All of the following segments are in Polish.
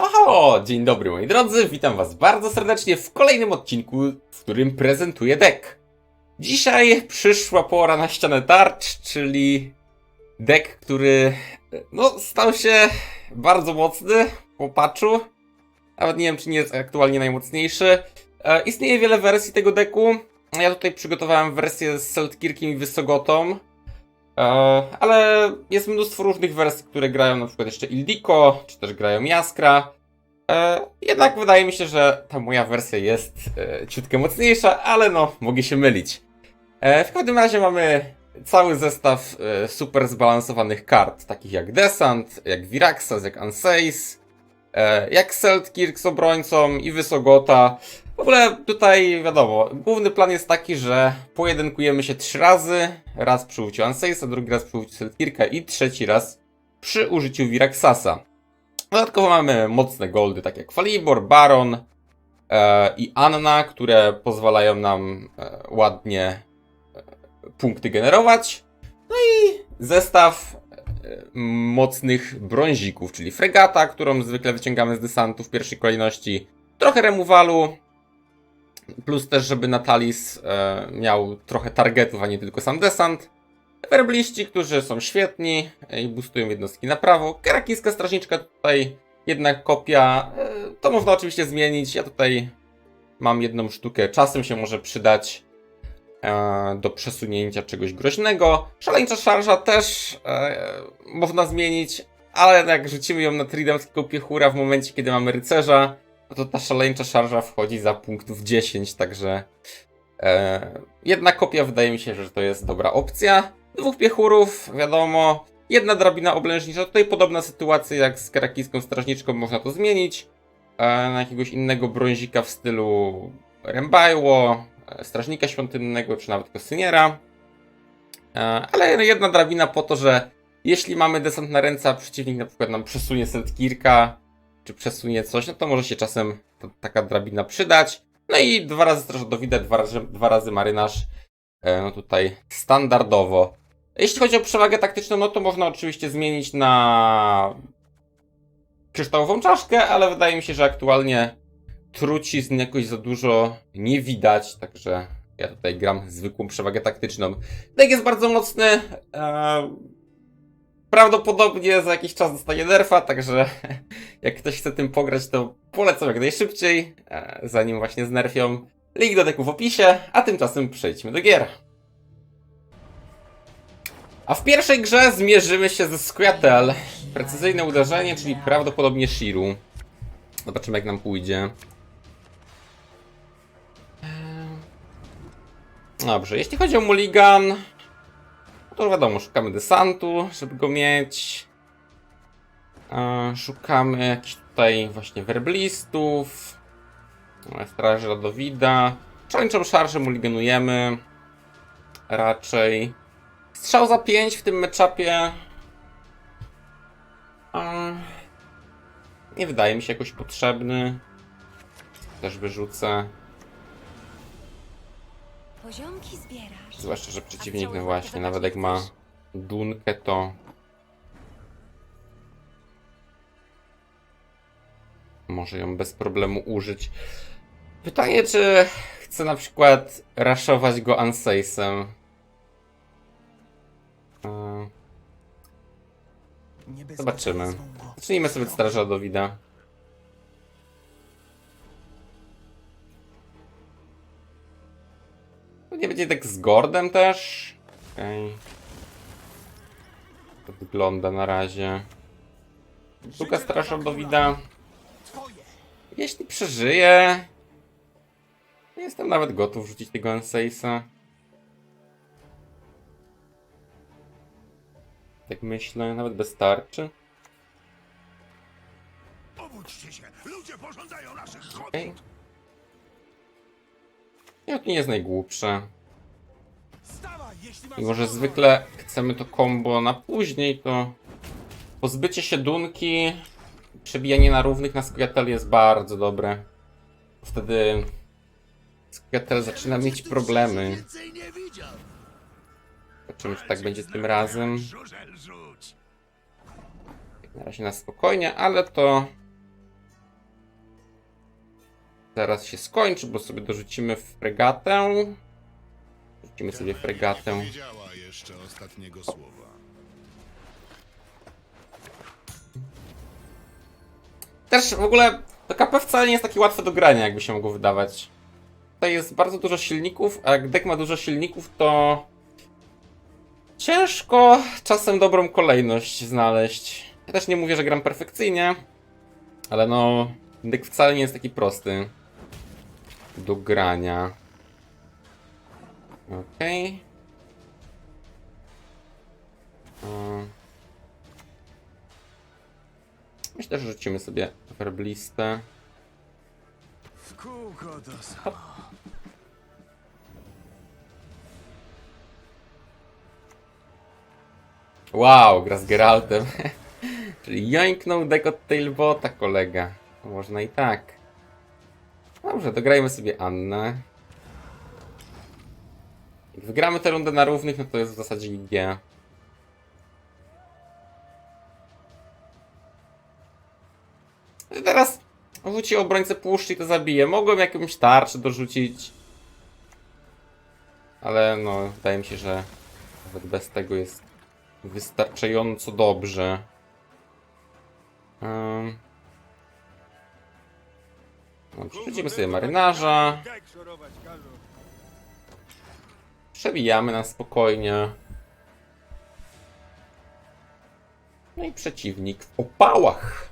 O, dzień dobry moi drodzy, witam was bardzo serdecznie w kolejnym odcinku, w którym prezentuję deck. Dzisiaj przyszła pora na ścianę tarcz, czyli deck, który no, stał się bardzo mocny po patchu. Nawet nie wiem, czy nie jest aktualnie najmocniejszy. E, istnieje wiele wersji tego decku. Ja tutaj przygotowałem wersję z Seltkirkiem i Wysogotą. E, ale jest mnóstwo różnych wersji, które grają na przykład jeszcze Ildiko, czy też grają Jaskra. E, jednak wydaje mi się, że ta moja wersja jest e, ciutkę mocniejsza, ale no, mogę się mylić. W każdym razie mamy cały zestaw super zbalansowanych kart, takich jak Desant, jak Viraxas, jak Anseis, jak Seltkirk z obrońcą i Wysogota. W ogóle tutaj wiadomo, główny plan jest taki, że pojedynkujemy się trzy razy. Raz przy użyciu Anseisa, drugi raz przy użyciu Seltkirka i trzeci raz przy użyciu Viraxasa. Dodatkowo mamy mocne goldy, tak jak Falibor, Baron e, i Anna, które pozwalają nam e, ładnie e, punkty generować. No i zestaw e, mocnych brązików, czyli fregata, którą zwykle wyciągamy z desantu w pierwszej kolejności. Trochę remowalu, plus też, żeby Natalis e, miał trochę targetów, a nie tylko sam desant. Werbliści, którzy są świetni i boostują jednostki na prawo. Kerakińska strażniczka tutaj jednak kopia. E, To można oczywiście zmienić. Ja tutaj mam jedną sztukę. Czasem się może przydać e, do przesunięcia czegoś groźnego. Szaleńcza szarża też e, można zmienić, ale jak rzucimy ją na tridamskiego piechura w momencie, kiedy mamy rycerza, to ta szaleńcza szarża wchodzi za punktów 10, także e, jedna kopia wydaje mi się, że to jest dobra opcja. Dwóch piechurów, wiadomo. Jedna drabina oblężnicza. Tutaj podobna sytuacja jak z kerakijską strażniczką, można to zmienić. E, na jakiegoś innego brązika w stylu Rembajło, e, strażnika świątynnego, czy nawet kosyniera. E, ale jedna drabina po to, że jeśli mamy desant na ręce, a przeciwnik na przykład nam przesunie Seltkirka, czy przesunie coś, no to może się czasem taka drabina przydać. No i dwa razy Straż Dowida, dwa razy, dwa razy Marynarz. E, no tutaj standardowo. Jeśli chodzi o przewagę taktyczną, no to można oczywiście zmienić na kryształową czaszkę, ale wydaje mi się, że aktualnie trucizn jakoś za dużo nie widać, także ja tutaj gram zwykłą przewagę taktyczną. Deck jest bardzo mocny. E, prawdopodobnie za jakiś czas dostanie nerfa, także jak ktoś chce tym pograć, to polecam jak najszybciej, e, zanim właśnie znerfią. Link do deku w opisie, a tymczasem przejdźmy do gier. A w pierwszej grze zmierzymy się ze Squirtle. Precyzyjne uderzenie, czyli prawdopodobnie Shiru. Zobaczymy jak nam pójdzie. Ehm. Dobrze, jeśli chodzi o Mulligan, to wiadomo, szukamy desantu, żeby go mieć. E, Szukamy jakichś tutaj właśnie werblistów. e, Straży Radowida. Szaleńczą szarżę mulliganujemy. Raczej. Strzał za 5 w tym meczapie. E, Nie wydaje mi się jakoś potrzebny. Też wyrzucę. Poziomki zbierasz. Zwłaszcza, że przeciwnik, no właśnie, nawet jak ma dunkę, to... Może ją bez problemu użyć. Pytanie, czy chcę na przykład raszować go Anseisem. Eee, Zobaczymy. Zacznijmy sobie od Straża Dowida. Nie będzie tak z Gordem też. Okej. To wygląda na razie. Druga straż Dowida. Jeśli przeżyje. nie Jestem nawet gotów rzucić tego Anseisa. Tak myślę, nawet bez tarczy. Obudźcie się! Ludzie pożądają naszych chodów! Nie, to nie jest najgłupsze. Mimo, że zwykle chcemy to combo na później, to pozbycie się dunki, przebijanie na równych na Squirtle jest bardzo dobre. Wtedy Squirtle zaczyna mieć problemy. Zobaczymy, czy tak będzie tym razem. Na razie na spokojnie, ale to zaraz się skończy, bo sobie dorzucimy fregatę. Rzucimy sobie fregatę. Powiedziała jeszcze ostatniego słowa. Też w ogóle KP wcale nie jest takie łatwe do grania, jakby się mogło wydawać. Tutaj jest bardzo dużo silników, a jak deck ma dużo silników, to ciężko czasem dobrą kolejność znaleźć. Ja też nie mówię, że gram perfekcyjnie, ale no, deck wcale nie jest taki prosty do grania. Okej. Mm. Myślę, że rzucimy sobie werblistę. Wow, gra z Geraltem. Czyli joinknął deck od Tailbota, kolega. Można i tak. Dobrze, dograjmy sobie Annę. Jak wygramy tę rundę na równych, no to jest w zasadzie IG. I teraz rzuci obrońcę puszczy i to zabije. Mogłem jakąś tarczę dorzucić. Ale no, wydaje mi się, że nawet bez tego jest wystarczająco dobrze. Um, no, sobie marynarza. Przebijamy na spokojnie. No i przeciwnik w opałach.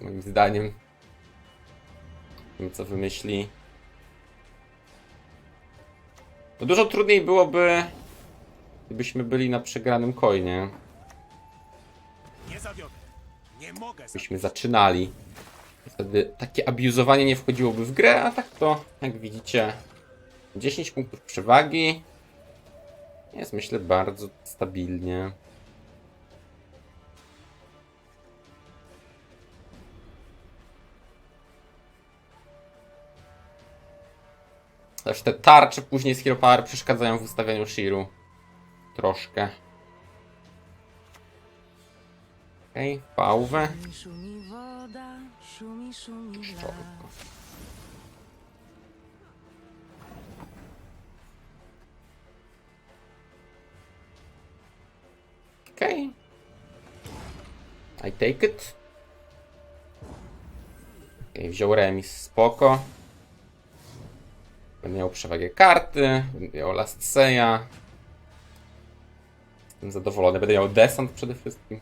Moim zdaniem. Wiem co wymyśli. No dużo trudniej byłoby, gdybyśmy byli na przegranym coinie. Nie zawiodę. Nie mogę byśmy zaczynali. Wtedy takie abuzowanie nie wchodziłoby w grę, a tak to, jak widzicie, 10 punktów przewagi. Jest myślę bardzo stabilnie. Też te tarcze później z Hero Power przeszkadzają w ustawianiu Shiru. Troszkę. Okej, okay, pałwę. Szczotko. Okej. I take it. Okay, wziął remis, spoko. Będę miał przewagę karty, będę miał Last Seya. Jestem zadowolony, będę miał desant przede wszystkim.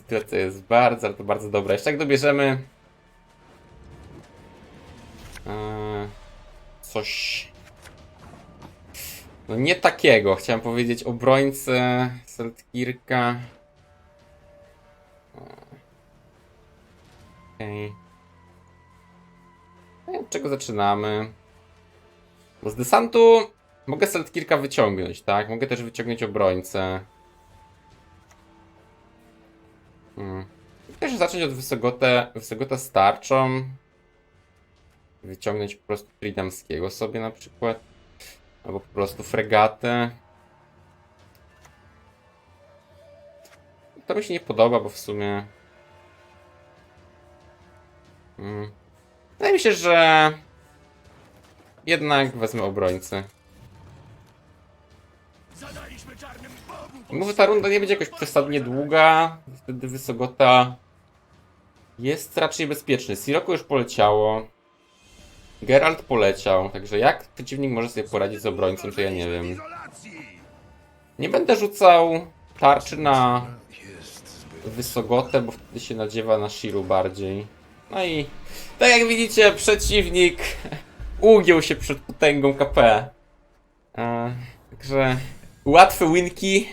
Sytuacja jest bardzo, ale to bardzo dobra. Jeszcze jak dobierzemy Eee, coś. No nie takiego. Chciałem powiedzieć obrońcę Seltkirka. Eee. Okej. No i Od czego zaczynamy? Bo z desantu mogę Seltkirka wyciągnąć, tak? Mogę też wyciągnąć obrońcę. Hmm. Też zacząć od Wysogotę, Wysogota starczą. Wyciągnąć po prostu Tridamskiego sobie na przykład. Albo po prostu fregatę. To mi się nie podoba, bo w sumie... Hmm. Wydaje mi się, że... Jednak wezmę obrońcę. Zadaliśmy czarnym Może ta runda nie będzie jakoś przesadnie długa. Wtedy Wysogota jest raczej bezpieczny. Sirocco już poleciało. Geralt poleciał, także jak przeciwnik może sobie poradzić z obrońcą, to ja nie wiem. Nie będę rzucał tarczy na Wysogotę, bo wtedy się nadziewa na Shiru bardziej. No i tak jak widzicie, przeciwnik ugiął się przed potęgą KP. E, także łatwe winki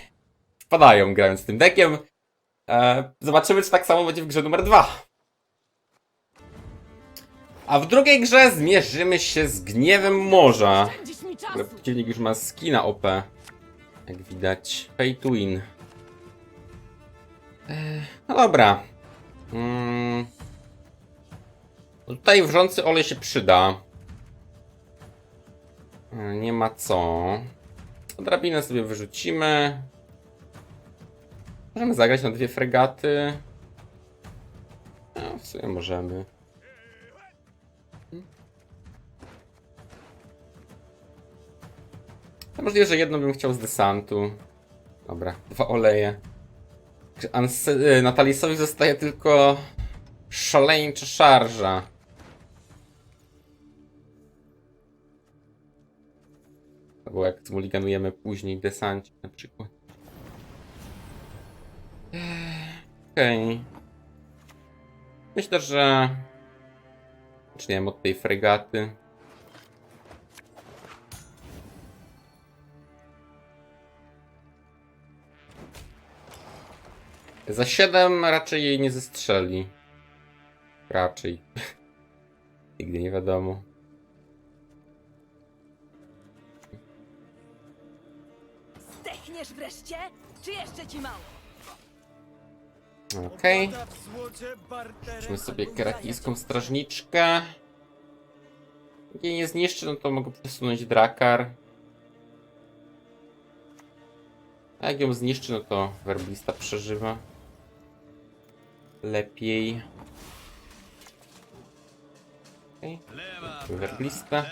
wpadają grając tym deckiem. E, zobaczymy, czy tak samo będzie w grze numer dwa. A w drugiej grze zmierzymy się z Gniewem Morza. Ale przeciwnik już ma skina OP. Jak widać. Pay to win. Ech, No dobra. Mm. No Tutaj wrzący olej się przyda. E, Nie ma co. Drabinę sobie wyrzucimy. Możemy zagrać na dwie fregaty. No, w sumie możemy. To możliwe, że jedno bym chciał z desantu. Dobra, dwa oleje. Y, Natalisowi zostaje tylko szaleńcza szarża. Albo jak zmuliganujemy później desancie na przykład. Okej. Myślę, że... Zaczniemy od tej fregaty. Za 7 raczej jej nie zestrzeli. Raczej. Nigdy nie wiadomo. Zdechniesz wreszcie? Czy jeszcze ci mało? Okej. Barterem Weźmy sobie albo kerakijską strażniczkę. Jak jej nie zniszczy, no to mogę przesunąć drakar. A jak ją zniszczy, no to werblista przeżywa. Lepiej. Okej. Lewa, Werblista.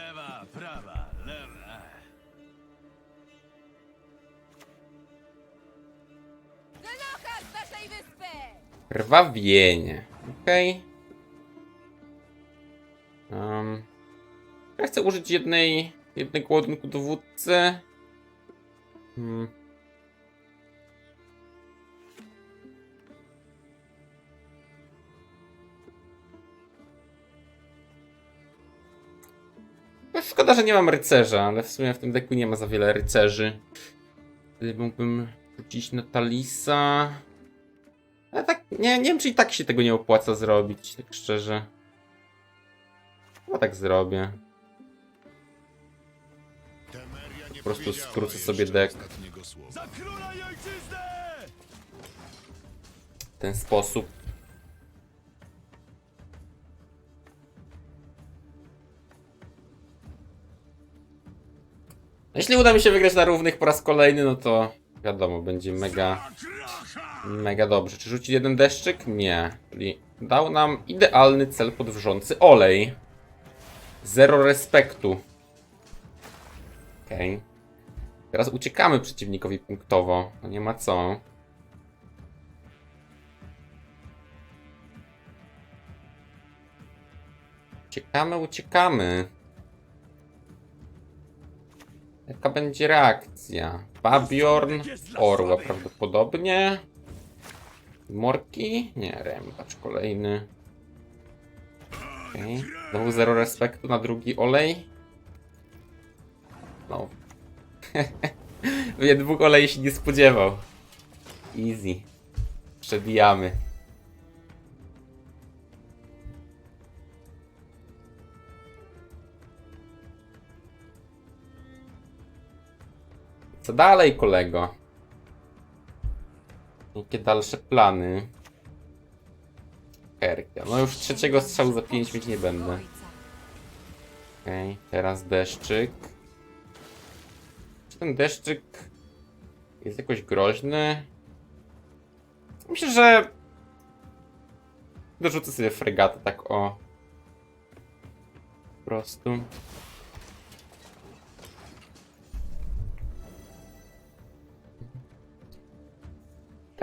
Krwawienie. Okej. Um, ja chcę użyć jednej, jednego ładunku dowódcy. Hmm. No, Szkoda, że nie mam rycerza, ale w sumie w tym deku nie ma za wiele rycerzy. Tutaj mógłbym rzucić na Talisa. Nie, nie wiem, czy i tak się tego nie opłaca zrobić, tak szczerze. Chyba tak zrobię. Po prostu skrócę sobie ojczyznę! W ten sposób. Jeśli uda mi się wygrać na równych po raz kolejny, no to wiadomo, będzie mega, mega dobrze. Czy rzucić jeden deszczyk? Nie. Czyli dał nam idealny cel podwrzący olej. Zero respektu. Okej. Teraz uciekamy przeciwnikowi punktowo. No nie ma co. Uciekamy, uciekamy. Jaka będzie reakcja? Babiorn, Orła prawdopodobnie. Morki? Nie, Rempacz kolejny. Okej. Znowu zero respektu na drugi olej. No. Mnie dwóch olej się nie spodziewał. Easy. Przebijamy. Co dalej, kolego? Jakie dalsze plany? Kerkia. No już trzeciego strzału za 5 mieć nie będę. Okej, teraz deszczyk. Czy ten deszczyk jest jakoś groźny? Myślę, że dorzucę sobie fregatę tak o. Po prostu.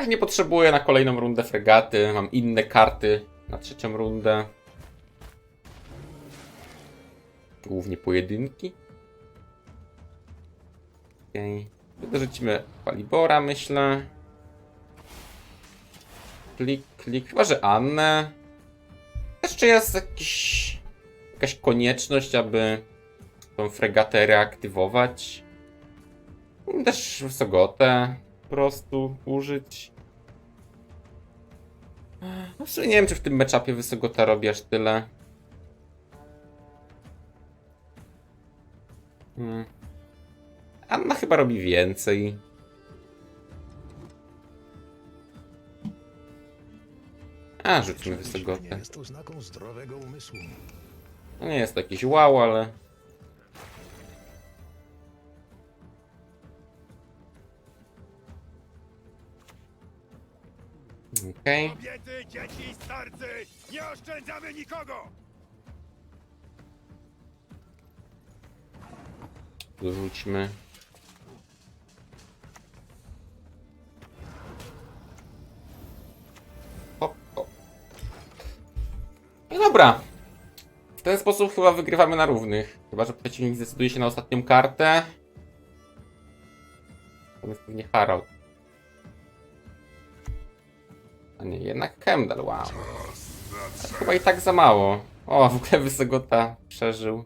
Tak nie potrzebuję na kolejną rundę fregaty. Mam inne karty na trzecią rundę. Głównie pojedynki. Okej. Okay. Dorzucimy Palibora, myślę. Klik, klik. Chyba, że Annę. Jeszcze jest jakiś, jakaś konieczność, aby tą fregatę reaktywować. Też Wysogotę po prostu użyć. No w sumie nie wiem, czy w tym meczapie Wysogota robi aż tyle. Hmm. Anna chyba robi więcej. A, rzućmy Nie Wysogotę. No nie jest to jakiś wow, ale... Okej. Okay. Kobiety, dzieci i starcy! Nie oszczędzamy nikogo! Wyrzućmy. Hop, hop. No dobra. W ten sposób chyba wygrywamy na równych. Chyba, że przeciwnik zdecyduje się na ostatnią kartę. To jest pewnie Harald. A nie, jednak Hemdal, wow. Ale chyba i tak za mało. O, w ogóle Wysogota przeżył.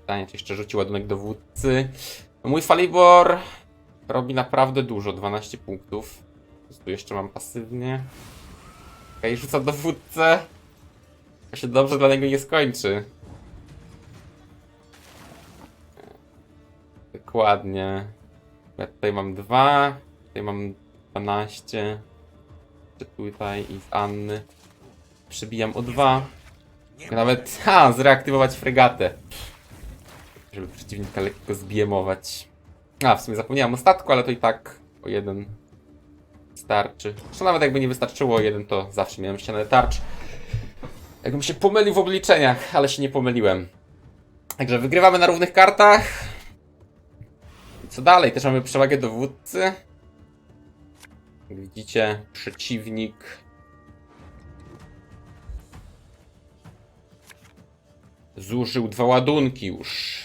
Pytanie, czy jeszcze rzuci ładunek dowódcy. Mój Falibor robi naprawdę dużo, 12 punktów. Tu jeszcze mam pasywnie. Okej, rzuca dowódcę. To się dobrze dla niego nie skończy. Dokładnie. Ja tutaj mam dwa, tutaj mam 12. Jeszcze tutaj i z Anny. Przebijam o dwa. Nawet, ha, zreaktywować fregatę. Żeby przeciwnika lekko zbiemować. A, w sumie zapomniałem o statku, ale to i tak o jeden starczy. Zresztą nawet jakby nie wystarczyło o jeden, to zawsze miałem ścianę tarcz. Jakbym się pomylił w obliczeniach, ale się nie pomyliłem. Także wygrywamy na równych kartach. Co dalej? Też mamy przewagę dowódcy. Jak widzicie, przeciwnik zużył dwa ładunki już.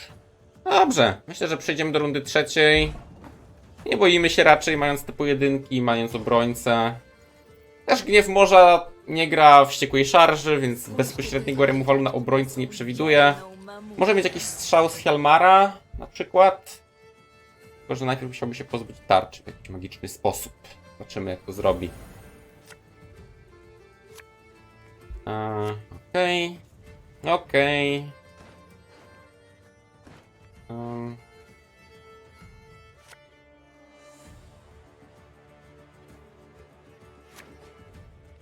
Dobrze, myślę, że przejdziemy do rundy trzeciej. Nie boimy się raczej, mając te pojedynki, mając obrońcę. Też Gniew Morza nie gra wściekłej szarży, więc bezpośredniego remowalu na obrońcy nie przewiduje. Może mieć jakiś strzał z Hjalmara na przykład. Tylko, że najpierw musiałby się pozbyć tarczy w jakiś magiczny sposób. Zobaczymy jak to zrobi. Okej. Okej. Ehm.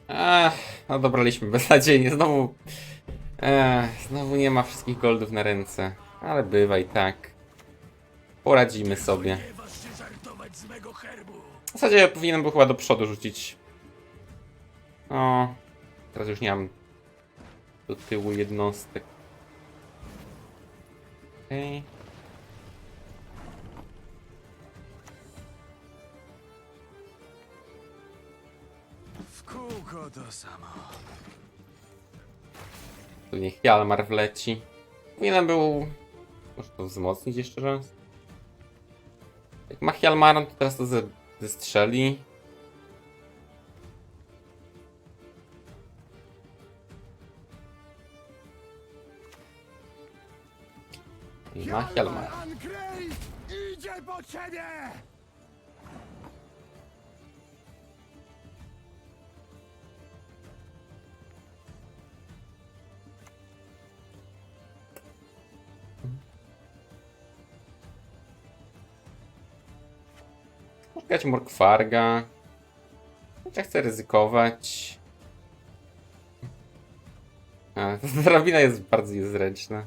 Ech, no dobraliśmy beznadziejnie. Znowu. Ech, znowu nie ma wszystkich goldów na ręce. Ale bywa i tak. Poradzimy sobie. W zasadzie powinienem był chyba do przodu rzucić. O, teraz już nie mam do tyłu jednostek. Okej. W kółko to samo. Tu niech Hjalmar wleci. Powinienem był... Może to wzmocnić jeszcze raz? Jak ma Hjalmara, to teraz to ze, zestrzeli. I ma idzie po ciebie! Szukać Morkwarga. Ja chcę ryzykować. A, drabina jest bardzo niezręczna.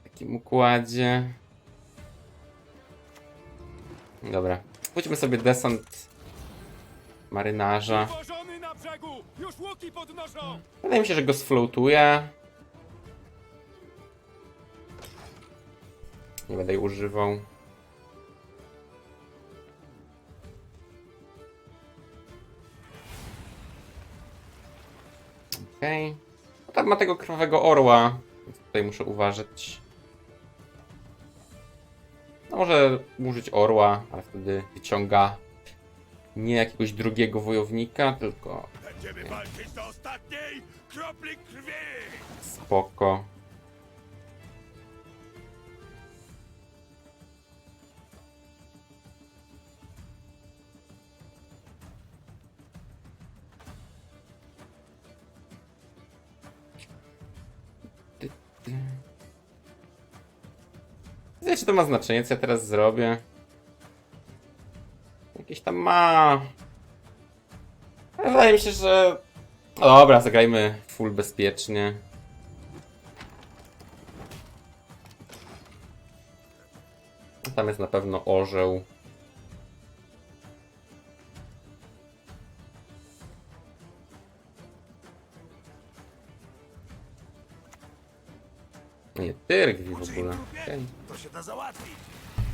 W takim układzie. Dobra. Pójdźmy sobie desant marynarza. Wydaje mi się, że go sfloatuje. Nie będę jej używał. Okej. Okay. Tam ma tego krwawego orła, więc tutaj muszę uważać. No może użyć orła, ale wtedy wyciąga nie jakiegoś drugiego wojownika, tylko Będziemy walczyć do ostatniej kropli krwi! Spoko. Czy to ma znaczenie, co ja teraz zrobię. Jakieś tam ma. Ale Wydaje mi się, że no dobra, zagrajmy full bezpiecznie. Tam jest na pewno orzeł. Nie, Tyrgwi w ogóle. Okej. Się da załatwić.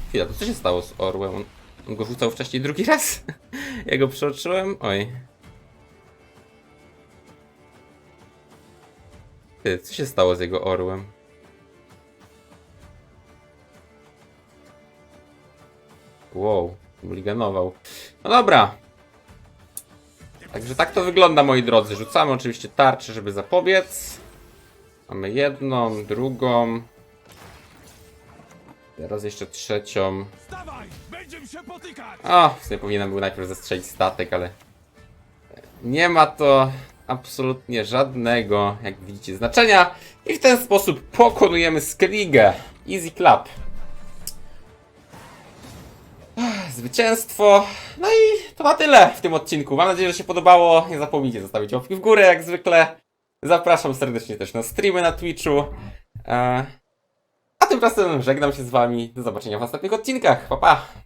Chwila, to co się stało z orłem? On, go rzucał wcześniej drugi raz? ja go przeoczyłem? Oj. Ty, co się stało z jego orłem? Wow, liganował. No dobra. Także tak to wygląda, moi drodzy. Rzucamy oczywiście tarczę, żeby zapobiec. Mamy jedną, drugą. Teraz jeszcze trzecią. Stawaj! Będziemy się potykać! O, w sumie powinienem był najpierw zestrzelić statek, ale nie ma to absolutnie żadnego, jak widzicie, znaczenia. I w ten sposób pokonujemy Skellige. Easy clap. Zwycięstwo. No i to na tyle w tym odcinku. Mam nadzieję, że się podobało. Nie zapomnijcie zostawić łapki w górę, jak zwykle. Zapraszam serdecznie też na streamy na Twitchu. Tymczasem żegnam się z wami. Do zobaczenia w następnych odcinkach. Pa, pa!